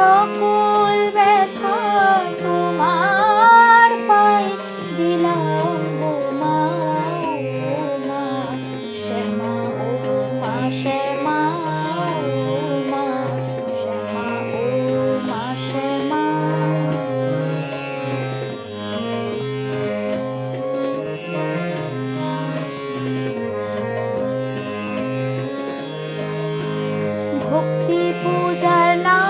সকল ব্যথা তোমার পায়ে দিলাম গো মা মা, শ্যামা ও মা, শ্যামা মা, শ্যামা ও মা, শ্যামা। ভক্তি পূজার নাই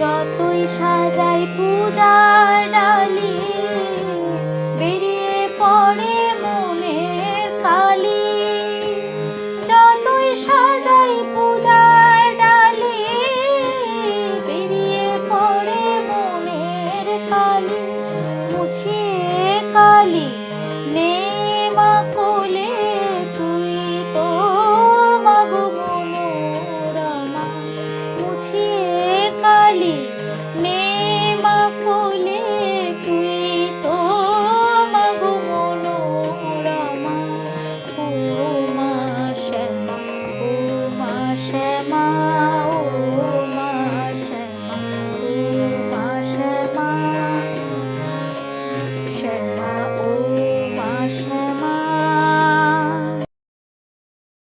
যতই সাজাই পূজার ডালি।